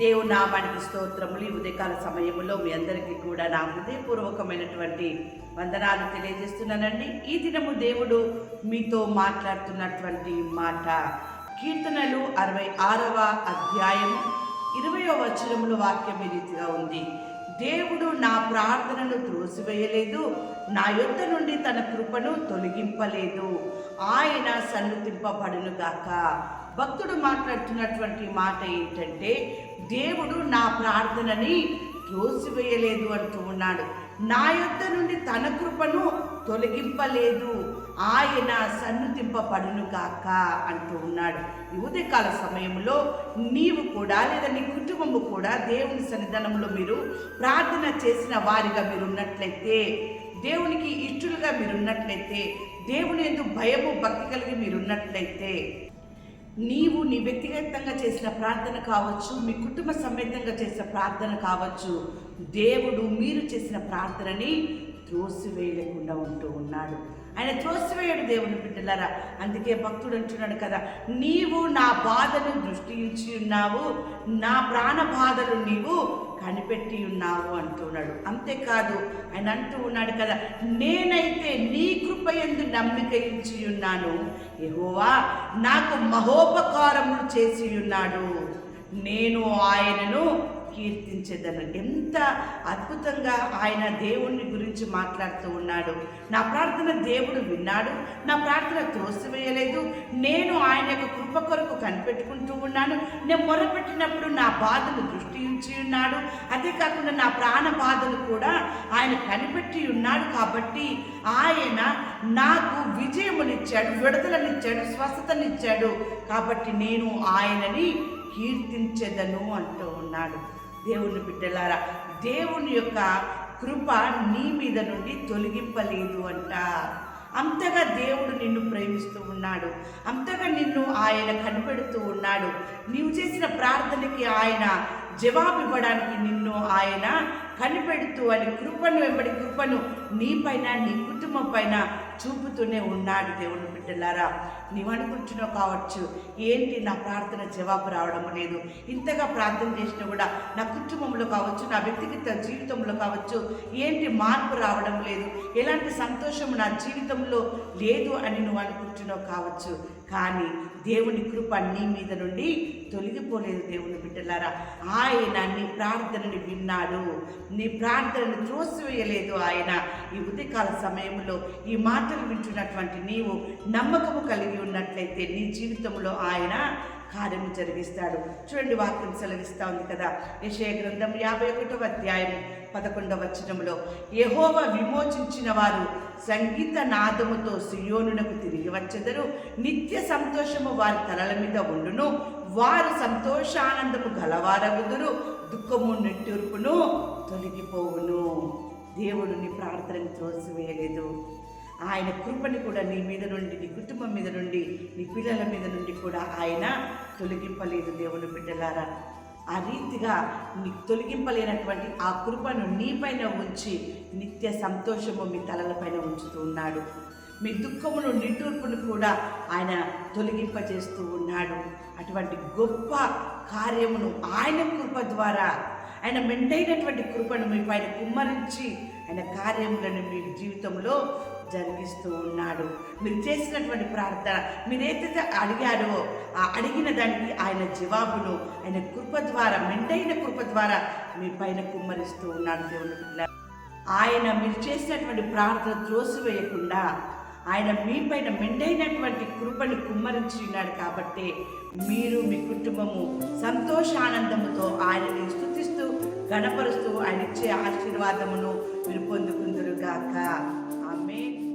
దేవు నామానికి స్తోత్రములు. ఈ ఉదయకాల సమయంలో మీ అందరికీ కూడా నా హృదయపూర్వకమైనటువంటి వందనాలు తెలియజేస్తున్నానండి. ఈ దినము దేవుడు మీతో మాట్లాడుతున్నటువంటి మాట కీర్తనలు అరవై ఆరవ అధ్యాయము ఇరవయో వచనముల వాక్యం రీతిగా ఉంది. దేవుడు నా ప్రార్థనను త్రోసివేయలేదు నా యొద్ద నుండి తన కృపను తొలగింపలేదు. ఆయన సన్నుతింపబడును గాక. భక్తుడు మాట్లాడుతున్నటువంటి మాట ఏంటంటే దేవుడు నా ప్రార్థనని త్రోసివేయలేదు అంటూ ఉన్నాడు. నా యొద్ద నుండి తన కృపను తొలగింపలేదు. ఆయన సన్నుతింపబడును గాక అంటూ ఉన్నాడు. ఉదయకాల సమయంలో నీవు కూడా లేదా నీ కుటుంబము కూడా దేవుని సన్నిధానంలో మీరు ప్రార్థన చేసిన వారిగా మీరు ఉన్నట్లయితే దేవునికి ఇష్టలుగా మీరున్నట్లయితే దేవుని ఎందుకు భయము భక్తి కలిగి మీరున్నట్లయితే నీవు నీ వ్యక్తిగతంగా చేసిన ప్రార్థన కావచ్చు మీ కుటుంబ సమేతంగా చేసిన ప్రార్థన కావచ్చు దేవుడు మీరు చేసిన ప్రార్థనని త్రోసివేయలేకుండా ఉంటూ ఉన్నాడు. ఆయన త్రోసివేయడు దేవుని బిడ్డలారా. అందుకే భక్తుడు అంటున్నాడు కదా నీవు నా బాధను దృష్టించి ఉన్నావు నా ప్రాణ బాధలు నీవు కనిపెట్టి ఉన్నావు అంటున్నాడు. అంతేకాదు ఆయన అంటూ ఉన్నాడు కదా నేనైతే నీ కృప ఎందు నమ్మిక ఇచ్చి ఉన్నాను. యెహోవా నాకు మహోపకారములు చేసి ఉన్నాడు. నేను ఆయనను కీర్తించేదను. ఎంత అద్భుతంగా ఆయన దేవుణ్ణి గురించి మాట్లాడుతూ ఉన్నాడు. నా ప్రార్థన దేవుడు విన్నాడు. నా ప్రార్థన త్రోసివేయలేదు. నేను ఆయన యొక్క కృప కొరకు కనిపెట్టుకుంటూ ఉన్నాను. నేను మొరపెట్టినప్పుడు నా బాధను దృష్టి ఉంచి ఉన్నాడు. అదే కాకుండా నా ప్రాణ బాధను కూడా ఆయన కనిపెట్టి ఉన్నాడు కాబట్టి ఆయన నాకు విజయమునిచ్చాడు విడుదలనిచ్చాడు స్వస్థతనిచ్చాడు కాబట్టి నేను ఆయనని కీర్తించెదను అంటూ ఉన్నాడు. దేవుని బిడ్డలారా దేవుని యొక్క కృప నీ మీద నుండి తొలగింపలేదు అంట. అంతగా దేవుడు నిన్ను ప్రేమిస్తూ ఉన్నాడు. అంతగా నిన్ను ఆయన కనిపెడుతూ ఉన్నాడు. నీవు చేసిన ప్రార్థనకి ఆయన జవాబు ఇవ్వడానికి నిన్ను ఆయన కనిపెడుతూ అని కృపను వెంబడి కృపను నీపైన నీ కుటుంబం పైన చూపుతూనే ఉన్నాడు దేవుని బిడ్డలారా. నీవనుకుంటున్నావు కావచ్చు ఏంటి నా ప్రార్థన జవాబు రావడం లేదు. ఇంతగా ప్రార్థన చేసినా కూడా నా కుటుంబంలో కావచ్చు నా వ్యక్తిగత జీవితంలో కావచ్చు ఏంటి మార్పు రావడం లేదు. ఎలాంటి సంతోషం నా జీవితంలో లేదు అని నువ్వు అనుకుంటున్నావు కావచ్చు. కానీ దేవుని కృప నీ మీద నుండి తొలగిపోలేదు దేవుని బిడ్డలారా. ఆయన నీ ప్రార్థనని విన్నాడు. నీ ప్రార్థనను త్రోసివేయలేదు ఆయన. ఈ ఉదయకాల సమయంలో ఈ మాటలు వింటున్నటువంటి నీవు నమ్మకము కలిగి ఉన్నట్లయితే నీ జీవితంలో ఆయన కార్యము జరిగిస్తాడు. చూడండి వాక్యం సెలవిస్తా ఉంది కదా. యశయ గ్రంథం యాభై ఒకటవ అధ్యాయం పదకొండవ వచనంలో యహోవ విమోచించిన వారు సంగీత నాదముతో సుయోనునకు తిరిగి వచ్చెదరు. నిత్య సంతోషము వారి తలల మీద ఉండును. వారు సంతోషానందము గలవారగుదురు. దుఃఖము నిట్టూర్పును తొలగిపోవును. దేవుడు నీ ప్రార్థనని త్రోసివేయలేదు ఆయన కృపని కూడా నీ మీద నుండి నీ కుటుంబం మీద నుండి నీ పిల్లల మీద నుండి కూడా ఆయన తొలగింపలేదు దేవుని బిడ్డలారా. ఆ రీతిగా నీ తొలగింపలేనటువంటి ఆ కృపను నీపైన ఉంచి నిత్య సంతోషము మీ తలలపైన ఉంచుతూ ఉన్నాడు. మీ దుఃఖమును నిట్టూర్పును కూడా ఆయన తొలగింపజేస్తూ ఉన్నాడు. అటువంటి గొప్ప కార్యమును ఆయన కృప ద్వారా ఆయన మెండైనటువంటి కృపను మీ పైన కుమ్మరించి ఆయన కార్యములను మీ జీవితంలో జరిగిస్తూ ఉన్నాడు. మీరు చేసినటువంటి ప్రార్థన మీరేదైతే అడిగారో ఆ అడిగిన దానికి ఆయన జవాబును ఆయన కృప ద్వారా మెండైన కృప ద్వారా మీ పైన కుమ్మరిస్తూ ఉన్నాడు దేవుని ఆయన మీరు చేసినటువంటి ప్రార్థన త్రోసివేయకుండా ఆయన మీపైన మెండైనటువంటి కృపను కుమ్మరించి ఉన్నాడు కాబట్టి మీరు మీ కుటుంబము సంతోషానందముతో ఆయనని స్థుతిస్తూ గణపరుస్తూ ఆయన ఇచ్చే ఆశీర్వాదమును మీరు పొందుకుందరుగాక. ఆమె